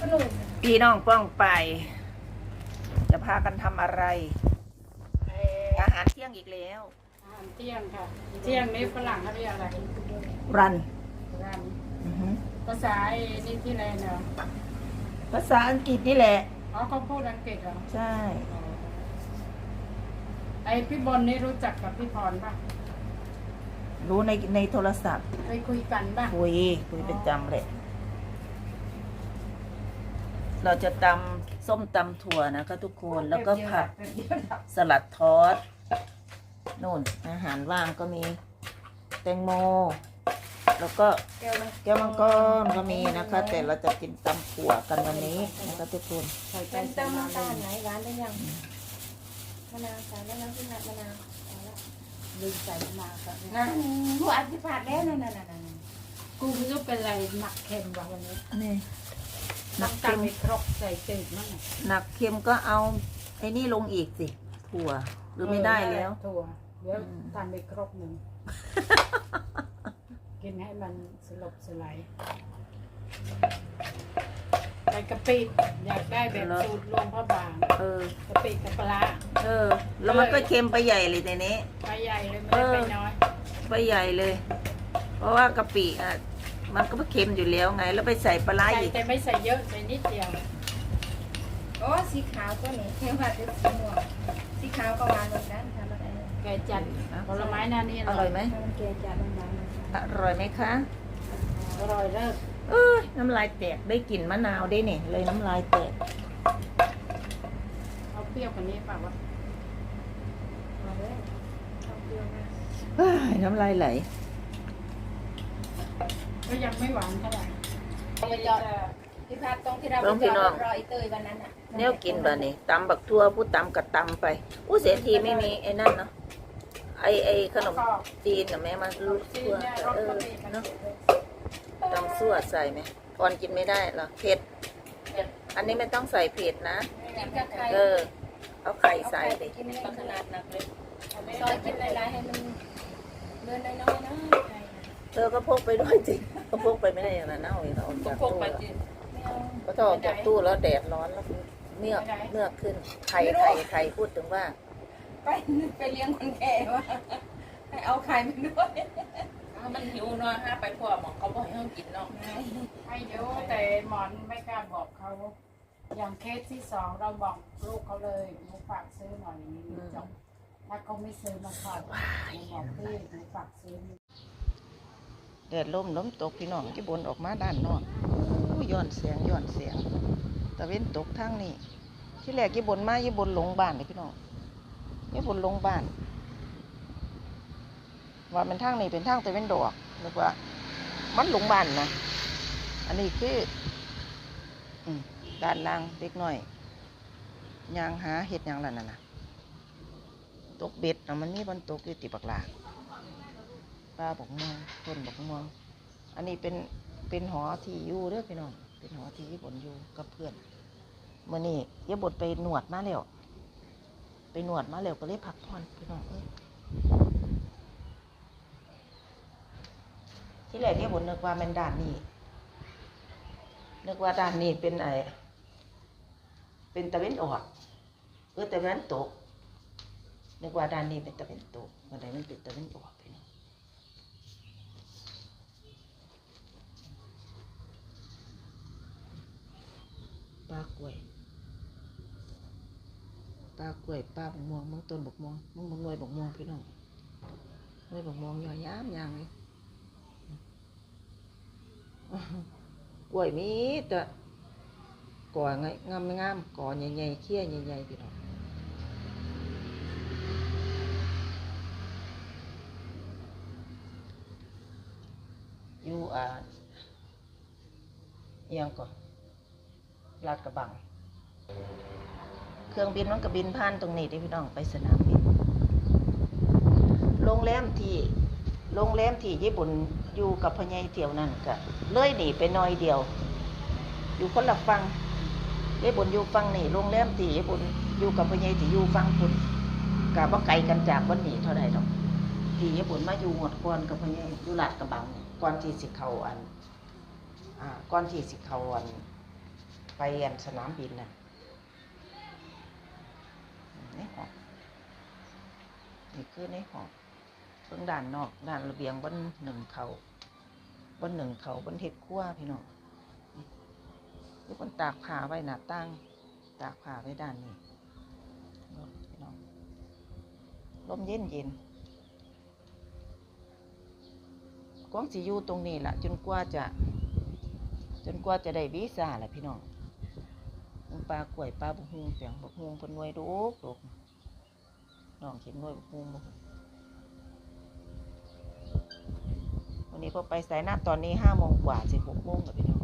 ขนมพี่น้องป้องไป จะพากันทำอะไรเอ่ออาหารเที่ยงอีกแล้ว อาหารเที่ยงค่ะ เที่ยงนี้ฝรั่งเขาเรียกอะไร รัน รันอือหือภาษาไอ้นี่ที่ไหนเนาะภาษาอังกฤษนี่แหละ อ๋อเขาพูดอังกฤษเหรอ ใช่ ไอพี่บอลนี่รู้จักกับพี่พรป่ะ รู้ในในโทรศัพท์ เคยคุยกันป่ะ คุย คุยเป็นจำเลย เราจะตำส้มตำถั่วนะคะทุกคนแล้วก็ผักสลัดทอดนู่นอาหารว่างก็มีแตงโม แล้วก็แก้วมังกรก็มีนะคะ แต่เราจะกินตำถั่วกันวันนี้นะคะทุกคนใส่เป็นใส่เต้ามาน้ำตาลไหนร้านได้ยังมะนาวใส่ได้แล้วพี่นัดมะนาวเอาละลืมใส่มากับนั่นหัวอัดที่ผัดแล้วนั่นนั่นนั่นกูไม่รู้เป็นอะไรหนักเค็มว่ะวันนี้นี่ หนักน้ำเค็ตาลมไม่ครกใส่จืดมากหนักเค็มก็เอาไอ้นี่ลงอีกสิถั่วหรือไม่ได้แล้วถั่วเดี๋ยวอืม ทานไปครกหนึ่ง กินให้มันสลบสลายใส่กะปิอยากได้แบบสูตรรวมพระบางเออ กะปิกับปลาร้าเออ แล้วมันก็เค็มไปใหญ่เลยในนี้ ไปใหญ่เลยไม่ได้ไปน้อย ไปใหญ่เลย เพราะว่ากะปิอะ มันก็เค็มอยู่แล้วไง แล้วไปใส่ปลาร้าใส่อีกแต่ไม่ใส่เยอะใส่นิดเดียวโอ้สีขาวก็นี่แค่ว่าจะสีม่วงสีขาวก็หวานเหมือนกันทำอะไรแกจัดผลไม้หน้านี่อร่อยไหมมันแก่จัดมันหวานมันอร่อยไหมคะอร่อยเลิศเออน้ำลายแตกได้กลิ่นมะนาวได้เนี่ยเลยน้ำลายแตกเอาเปรี้ยวกว่านี้เปล่าวะมาเลยเอาเปรี้ยวมาเฮ้ยน้ำลายไหล ก็ยังไม่หวานเท่าไหร่ไปจอดที่พัดตรงที่เราไปน้องพี่จน้อองดรอไอ้เตยวันนั้นน่ะแนวกินบ่นี่ตำบักทั่วผู้ตำกับตำไปอู้เสียทีไม่มีไอ้นั่นเนาะไอไอขนมจีนน่ะแม่มาลูกซีทั่วเนี่ยรสเออกะปิมันเนาะตำซั่วใส่ไหมพรกินไม่ได้เหรอเผ็ดอันนี้ไม่ต้องใส่เผ็ดนะกินกับไข่เออเอาไข่ใส่เอาไข่ดิไปกินไม่ขนาดหนักเลยซอยกินหลายๆให้มันเดินน้อยๆนะไข่น่ะ เธอก็พกไปด้วยจิก็พกไปไม่ได้อย่างนั้นเน่าอีกเราออกจากตู้แล้วไม่เอาก็ถ้าออกจากตู้แล้วแดดร้อนแล้วเมือกเมือกขึ้นไข่ไข่ไข่พูดถึงว่า ไปไปเลี้ยงคนแก่วะให้เอาไข่ไปด้วยถ้ามันหิวเนาะห้าไปพวกหมองเขาบอกให้เขากินเนาะให้เยอะแต่หมอนไม่กล้าบอกเขา อย่างเคสที่สองเราบอกลูกเขาเลยหนูฝากซื้อหน่อยนี้จบถ้าเขาไม่ซื้อมาฝากหนูบอกพี่หนูฝากซื้อ แดดลมล้มตกพี่น้องที่บนออกมาด้านนอกย้อนเสียงย้อนเสียงตะเว้นตกทางนี้ที่แรกยี่บนมายี่บนลงบ้านเลยพี่น้องยี่บนลงบ้าน ว่ามันทางนี้เป็นทางตะเว้นดอกนึกว่า มันลงบ้านนะอันนี้คือด้านล่างเล็กน้อยยางหาเห็ดยางล่ะนั่นน่ะตกเบ็ดนะมันมีบนตกอยู่ติบักลา ปลาบอกม่วงต้นบอกม่วง อันนี้เป็นเป็นหอที่อยู่เด้อพี่น้องเป็นหอที่ญี่ปุ่นอยู่กับเพื่อนเมื่อนี้ยบดไปหนวดมาแล้วไปหนวดมาแล้วก็เลยพักผ่อนพี่น้องเอ้ยที่แรกยบดนึกว่ามันด่านนี้นึกว่าด่านนี้เป็นไอเป็นตะเวนออกเออตะเวนตกนึกว่าด่านนี้เป็นตะเวนตกเมื่อใดมันเป็นตะเวนออกพี่น้อง ปลากล้วยปลากล้วยปลาบกม่วงมึงต้นบกม่วงมึงมึงหน่วยบกม่วงพี่น้องหน่วยบกม่วงย่อยย้ำยางเลยกล้วยมีแต่ก่อไงงามงามก่อใหญ่ๆเขี้ยใหญ่ๆพี่น้องอยู่อ่ายังก่อน ลาดกระบัง เครื่องบินมันก็บินผ่านตรงนี้เด้พี่น้องไปสนามบิน โรงแรมที่โรงแรมที่ญี่ปุ่นอยู่กับพญายเที่ยวนั่นก็เลยหนีไปหน้อยเดียว อยู่คนละฟังญี่ปุ่นอยู่ฟังนี่โรงแรมที่ญี่ปุ่นอยู่กับพญายที่อยู่ฟังคุณกับว่าไกลกันจากวันนี้เท่าใดหรอกที่ญี่ปุ่นมาอยู่หมดก่อนกับพญายอยู่ลาดกระบังก่อนที่สิเขาอันอ่าก่อนที่สิเขาอัน ไปไปอันสนามบินน่ะในห้องนี่คือในห้องเบื้องด้านนอกด้านระเบียงบนหนึ่งเขาบนหนึ่งเขาบนเห็ดขั้วพี่น้องนี่คนตากผ้าไว้หน้าตั้งตากผ้าไว้ด้านนี้พี่น้องลมเย็นเย็นกวางสิอยู่ตรงนี้แหละจนกว่าจะ จนกว่าจะได้วีซ่าแหละพี่น้อง ปลากล้วยปลาบุกฮวงเปียงบุกฮวงเป็นหน่วยดกดกน้องเข็มหน่วยบุกฮวงบุกวันนี้พอไปสายน้าตอนนี้ห้าโมงกว่าสิบหกโมงกับพี่น้อง